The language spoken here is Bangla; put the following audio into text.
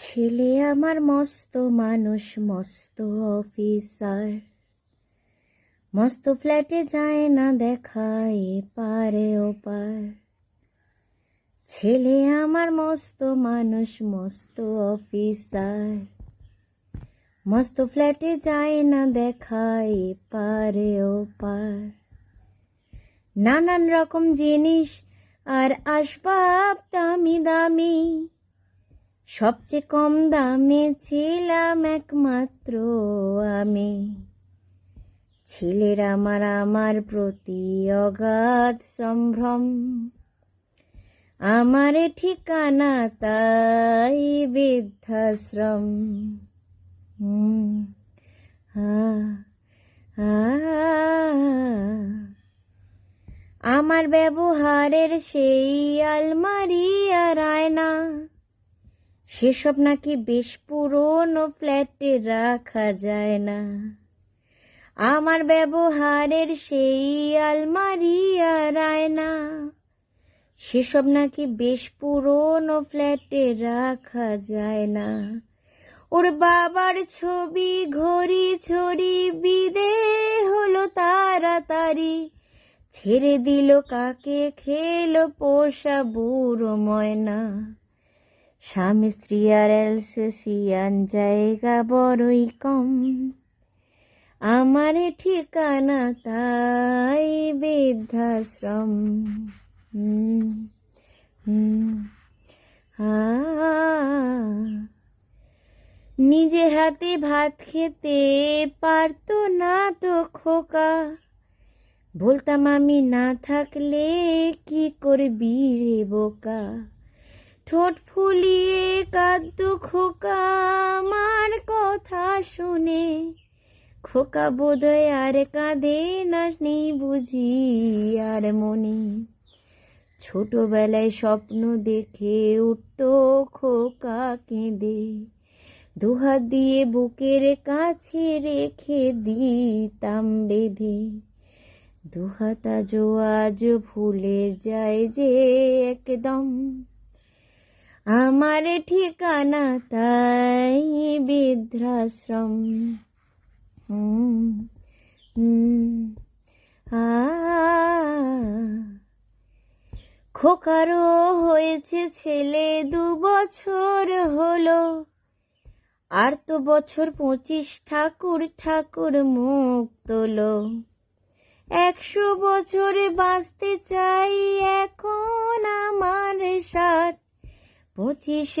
ছেলে আমার মস্ত মানুষ, মস্ত অফিসার। মস্ত ফ্ল্যাটে যায় না দেখায় পারে ও পার। ছেলে আমার মস্ত মানুষ, মস্ত অফিসার। মস্ত ফ্ল্যাটে যায় না দেখায় পারে ও পার। নানান রকম জিনিস আর আসবাব দামি দামি। সবচেয়ে কম দামে ছিলাম একমাত্র আমি। ছেলের আমার আমার প্রতি অগাধ সম্ভ্রম। আমার ঠিকানা তাই বৃদ্ধাশ্রম। আমার ব্যবহারের সেই আলমারি আর আয়না সেসব নাকি বেশ পুরনো ফ্ল্যাটে রাখা যায় না। আমার ব্যবহারের সেই আলমারি আর আয়না। সেসব নাকি বেশ পুরনো ফ্ল্যাটে রাখা যায় না। ওর বাবার ছবি ঘড়ি ছড়ি বিদে হলো তাড়াতাড়ি। ছেড়ে দিল কাকে, খেলো পোষা বুড়ো ময়না। স্বামী স্ত্রী আর এলসেসিয়ান জায়গা বড়ই কম। আমার ঠিকানা তাই বৃদ্ধাশ্রম। নিজের হাতে ভাত খেতে পারতো না তো খোকা। বলতাম আমি না থাকলে কি করবি রে বোকা। ঠোঁট ফুলিয়ে কাদ্য খোকা আমার কথা শুনে। খোকা বোধয় আর কাঁদে না, নেই বুঝি আর মনে। ছোটবেলায় স্বপ্ন দেখে উঠত খোকা কেঁদে। দুহাত দিয়ে বুকের কাছে রেখে দিতাম বেঁধে। দুহাত আজও আজ ভুলে যায় যে একদম। আমার ঠিকানা তাই বৃদ্ধাশ্রম। খোকারও হয়েছে ছেলে দু বছর হলো। আর তো বছর পঁচিশ ঠাকুর ঠাকুর মুখ তোলো। একশো বছরে বাঁচতে চাই এখন আমার ষাট পঁচিশ